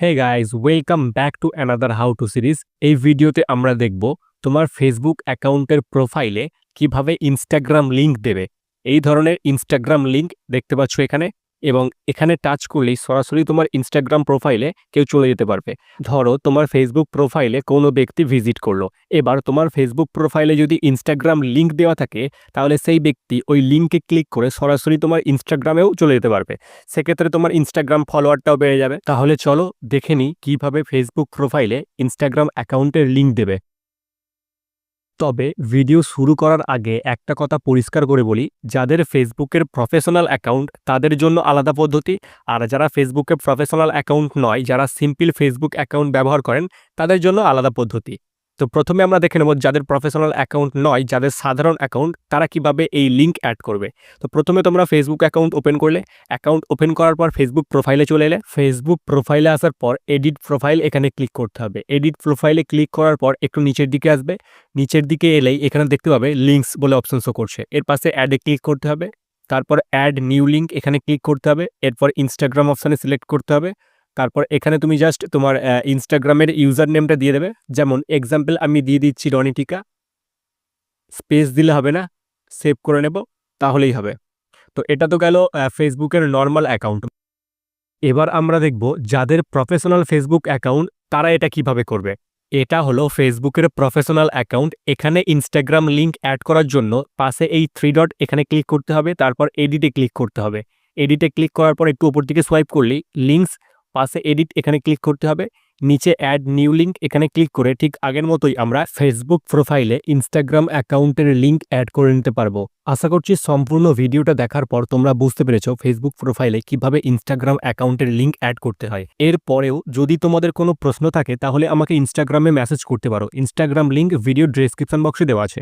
Hey guys welcome back to another how to series এই ভিডিওতে আমরা দেখব তোমার ফেসবুক অ্যাকাউন্টের প্রোফাইলে কীভাবে ইনস্টাগ্রাম লিংক দেবে। এই ধরনের ইনস্টাগ্রাম লিংক দেখতে পাচ্ছ এখানে। এবং এখানে টাচ করলেই সরাসরি তোমার ইনস্টাগ্রাম প্রোফাইলে কেউ চলে যেতে পারবে। ধরো তোমার ফেসবুক প্রোফাইলে কোনো ব্যক্তি ভিজিট করল। এবার তোমার ফেসবুক প্রোফাইলে যদি ইনস্টাগ্রাম লিঙ্ক দেওয়া থাকে, তাহলে সেই ব্যক্তি ওই লিঙ্কে ক্লিক করে সরাসরি তোমার ইনস্টাগ্রামেও চলে যেতে পারবে। সেক্ষেত্রে তোমার ইনস্টাগ্রাম ফলোয়ারটাও বেড়ে যাবে। তাহলে চলো দেখে নিই কীভাবে ফেসবুক প্রোফাইলে ইনস্টাগ্রাম অ্যাকাউন্টের লিঙ্ক দেবে। তবে ভিডিও শুরু করার আগে একটা কথা পরিষ্কার করে বলি, যাদের ফেসবুকের প্রফেশনাল অ্যাকাউন্ট তাদের জন্য আলাদা পদ্ধতি। আর যারা ফেসবুকের প্রফেশনাল অ্যাকাউন্ট নয়, যারা সিম্পল ফেসবুক অ্যাকাউন্ট ব্যবহার করেন, তাদের জন্য আলাদা পদ্ধতি। তো প্রথমে আমরা দেখে নেব যাদের প্রফেশনাল অ্যাকাউন্ট নয়, যাদের সাধারণ অ্যাকাউন্ট তারা কীভাবে এই লিঙ্ক অ্যাড করবে। তো প্রথমে তোমরা ফেসবুক অ্যাকাউন্ট ওপেন করলে। অ্যাকাউন্ট ওপেন করার পর ফেসবুক প্রোফাইলে চলে এলে। ফেসবুক প্রোফাইলে আসার পর এডিট প্রোফাইল এখানে ক্লিক করতে হবে। এডিট প্রোফাইলে ক্লিক করার পর একটু নিচের দিকে আসবে। নিচের দিকে এলেই এখানে দেখতে পাবে লিঙ্কস বলে অপশন শো করছে। এর পাশে অ্যাডে ক্লিক করতে হবে। তারপর অ্যাড নিউ লিঙ্ক এখানে ক্লিক করতে হবে। এরপর ইনস্টাগ্রাম অপশানে সিলেক্ট করতে হবে। তারপর এখানে তুমি জাস্ট তোমার ইনস্টাগ্রামের ইউজার নেমটা দিয়ে দেবে। যেমন এক্সাম্পল আমি দিয়ে দিচ্ছি রনিটিকা। স্পেস দিলে হবে না সেভ করে নেব, তাহলেই হবে। তো এটা তো গেল ফেসবুকের নর্মাল অ্যাকাউন্ট এবার আমরা দেখব যাদের প্রফেশনাল ফেসবুক অ্যাকাউন্ট তারা এটা কীভাবে করবে? এটা হলো ফেসবুকের প্রফেশনাল অ্যাকাউন্ট এখানে ইনস্টাগ্রাম লিঙ্ক অ্যাড করার জন্য পাশে এই থ্রি ডট এখানে ক্লিক করতে হবে, তারপর এডিটে ক্লিক করতে হবে। এডিটে ক্লিক করার পর একটু উপর দিকে সোয়াইপ করলেই লিঙ্কস পাশে এডিট এখানে ক্লিক করতে হবে। নিচে অ্যাড নিউ লিঙ্ক এখানে ক্লিক করে ঠিক আগের মতোই আমরা ফেসবুক প্রোফাইলে ইনস্টাগ্রাম অ্যাকাউন্টের লিঙ্ক অ্যাড করে নিতে পারব। আশা করছি সম্পূর্ণ ভিডিওটা দেখার পর তোমরা বুঝতে পেরেছ ফেসবুক প্রোফাইলে কীভাবে ইনস্টাগ্রাম অ্যাকাউন্টের লিঙ্ক অ্যাড করতে হয়। এরপরেও যদি তোমাদের কোনো প্রশ্ন থাকে তাহলে আমাকে ইনস্টাগ্রামে মেসেজ করতে পারো। ইনস্টাগ্রাম লিঙ্ক ভিডিও ডেসক্রিপশন বক্সে দেওয়া আছে।